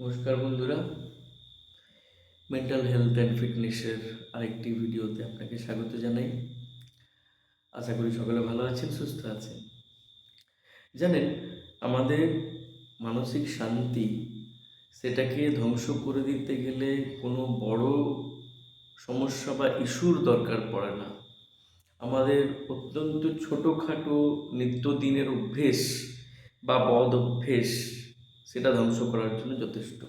নমস্কার বন্ধুরা। Mental health and ফিটনেসের আরেকটি ভিডিওতে আপনাকে স্বাগত জানাই। আশা করি সকলে ভালো আছেন, সুস্থ আছেন। জানেন, আমাদের মানসিক শান্তি সেটাকে ধ্বংস করে দিতে গেলে কোনো বড় সমস্যা বা ইস্যুর দরকার পড়ে না। আমাদের অত্যন্ত ছোটোখাটো নিত্যদিনের অভ্যেস বা বদ অভ্যেস সেটা ধ্বংস করার জন্য যথেষ্ট।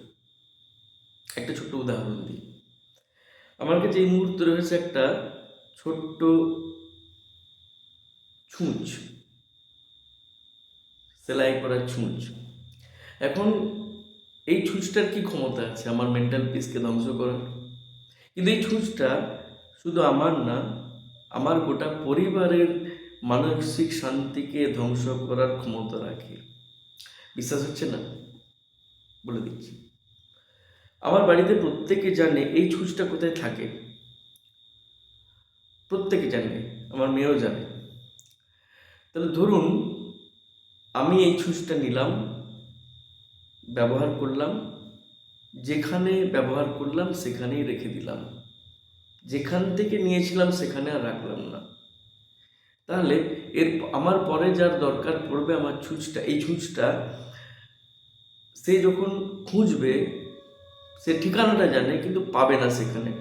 একটা ছোট্ট উদাহরণ দিই। আমার কাছে এই মুহূর্তে রয়েছে একটা ছোট্ট ছুঁচ। সেলাই করার ছুঁচ। এখন এই ছুঁচটার কি ক্ষমতা আছে আমার মেন্টাল পিসকে ধ্বংস করার? কিন্তু এই ছুঁচটা শুধু আমার না, আমার গোটা পরিবারের মানসিক শান্তিকে ধ্বংস করার ক্ষমতা রাখে। বিশ্বাস হচ্ছে না? বলে দিচ্ছি। আমার বাড়িতে প্রত্যেকে জানে এই ছুঁচটা কোথায় থাকে। প্রত্যেকে জানে, আমার মেয়েও জানে। তাহলে ধরুন, আমি এই ছুঁচটা নিলাম, ব্যবহার করলাম, যেখানে ব্যবহার করলাম সেখানেই রেখে দিলাম। যেখান থেকে নিয়েছিলাম সেখানে আর রাখলাম না। তাহলে এর আমার পরে যার দরকার পড়বে আমার ছুঁচটা, এই ছুঁচটা সে যখন খুঁজবে, সে ঠিকানাটা জানে কিন্তু পাবে না সেখানে।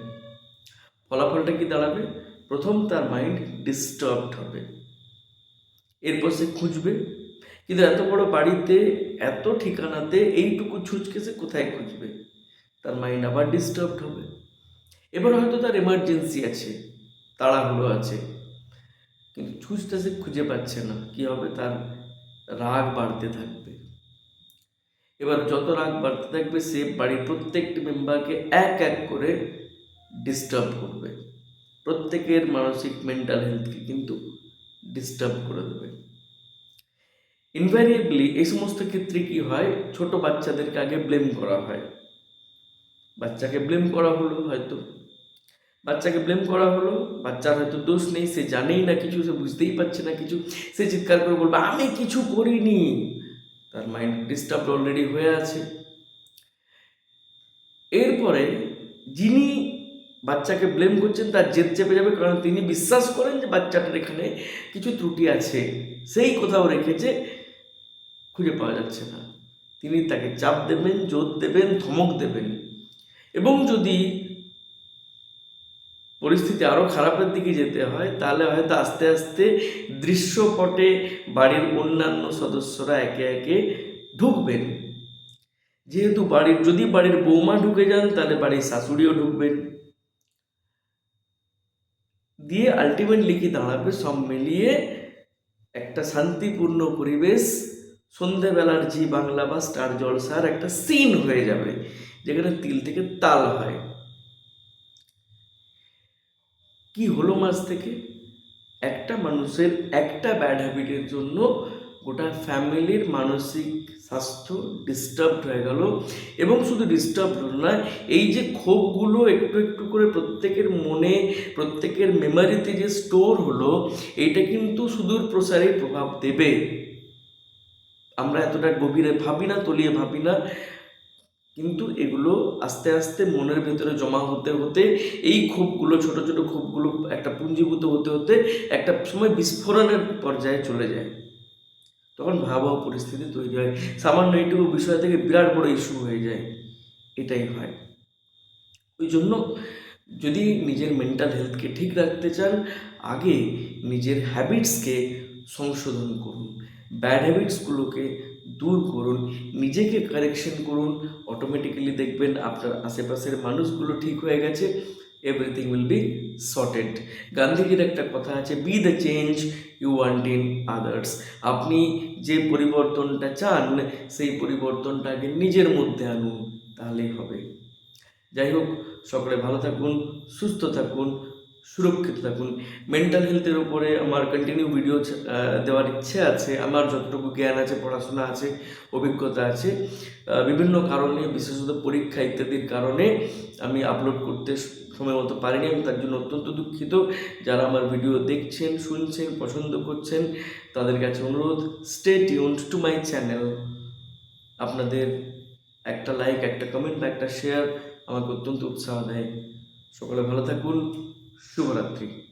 ফলাফলটা কি দাঁড়াবে? প্রথম তার মাইন্ড ডিস্টার্বড হবে। এরপর সে খুঁজবে, কিন্তু এত বড় বাড়িতে, এত ঠিকানাতে এইটুকু ছুঁচকে সে কোথায় খুঁজবে? তার মাইন্ড আবার ডিস্টার্বড হবে। এবার হয়তো তার এমার্জেন্সি আছে, তাড়াহুড়ো আছে। কিন্তু ছুঁচটা সে খুঁজে পাচ্ছে না, কি হবে তার রাগ বাড়তে থাকবে। এবার যত রাগ বাড়তে থাকবে, সে বাড়ির প্রত্যেকটি মেম্বারকে এক এক করে ডিস্টার্ব করবে। প্রত্যেকের মানসিক মেন্টাল হেলথকে কিন্তু ডিস্টার্ব করে দেবে। ইনভ্যারিয়েবলি এই সমস্ত ক্ষেত্রে কি হয়, ছোট বাচ্চাদেরকে আগে ব্লেম করা হয়। বাচ্চাকে ব্লেম করা হলো হয়তো বাচ্চাকে ব্লেম করা হলো। বাচ্চার হয়তো দোষ নেই, সে জানেই না কিছু, সে বুঝতেই পারছে না কিছু। সে চিৎকার করে বলবে, আমি কিছু করিনি। তার মাইন্ড ডিস্টার্ব অলরেডি হয়ে আছে। এরপরে যিনি বাচ্চাকে ব্লেম করছেন, তার জেদ চেপে যাবে, কারণ তিনি বিশ্বাস করেন যে বাচ্চাটার এখানে কিছু ত্রুটি আছে। সেই কোথাও রেখেছে খুঁজে পাওয়া যাচ্ছে না। তিনি তাকে চাপ দেবেন, জোর দেবেন, ধমক দেবেন। এবং যদি পরিস্থিতি আরও খারাপের দিকে যেতে হয়, তাহলে হয়তো আস্তে আস্তে দৃশ্যপটে বাড়ির অন্যান্য সদস্যরা একে একে ঢুকবেন। যেহেতু বাড়ির, যদি বাড়ির বৌমা ঢুকে যান, তাহলে বাড়ির শাশুড়িও ঢুকবেন। দিয়ে আলটিমেটলি কি দাঁড়াবে, সব মিলিয়ে একটা শান্তিপূর্ণ পরিবেশ, সন্ধেবেলার জি বাংলা বা স্টার জলসার একটা সিন হয়ে যাবে, যেখানে তিল থেকে তাল হয়। কি হলো মাস থেকে? একটা মানুষের একটা ব্যাড হ্যাবিটের জন্য গোটা ফ্যামিলির মানসিক স্বাস্থ্য ডিস্টার্বড হয়ে গেল। এবং শুধু ডিস্টার্ব হল না এই যে ক্ষোভগুলো একটু একটু করে প্রত্যেকের মনে, প্রত্যেকের মেমারিতে যে স্টোর হলো এইটা কিন্তু সুদূর প্রসারে প্রভাব দেবে। আমরা এতটা গভীরে ভাবি না, তলিয়ে ভাবি না। কিন্তু এগুলো আস্তে আস্তে মনের ভেতরে জমা হতে হতে, এই ক্ষোভগুলো, ছোট ছোট ক্ষোভগুলো একটা পুঞ্জীভূত হতে হতে একটা সময় বিস্ফোরণের পর্যায়ে চলে যায়। তখন ভয়াবহ পরিস্থিতি তৈরি হয়। সামান্য এইটুকু বিষয় থেকে বিরাট বড় ইস্যু হয়ে যায়। এটাই হয়। ওই জন্য যদি নিজের মেন্টাল হেলথকে ঠিক রাখতে চান, আগে নিজের হ্যাবিটসকে সংশোধন করুন। ব্যাড হ্যাবিটসগুলোকে দূর করুন, নিজেকে কারেকশন করুন অটোমেটিক্যালি দেখবেন আপনার আশেপাশের মানুষগুলো ঠিক হয়ে গেছে এভরিথিং উইল বি সর্টেড গান্ধীজির একটা কথা আছে be the change you want in others আপনি যে পরিবর্তনটা চান, সেই পরিবর্তনটাকে নিজের মধ্যে আনুন, তাহলেই হবে। যাই হোক, সকলে ভালো থাকুন, সুস্থ থাকুন সুরক্ষিত থাকুন। মেন্টাল হেলথের উপরে আমার কন্টিনিউ ভিডিও দেওয়ার ইচ্ছে আছে, আমার যতটুকু জ্ঞান আছে, পড়াশোনা আছে, অভিজ্ঞতা আছে বিভিন্ন কারণে, বিশেষত পরীক্ষা ইত্যাদির কারণে আমি আপলোড করতে সময় মতো পারিনি আমি তার জন্য অত্যন্ত দুঃখিত। যারা আমার ভিডিও দেখছেন, শুনছেন, পছন্দ করছেন, তাদের কাছে অনুরোধ stay tuned to my channel আপনাদের একটা লাইক একটা কমেন্ট বা একটা শেয়ার আমাকে অত্যন্ত উৎসাহ দেয়। সকলে ভালো থাকুন। शुभरात्रि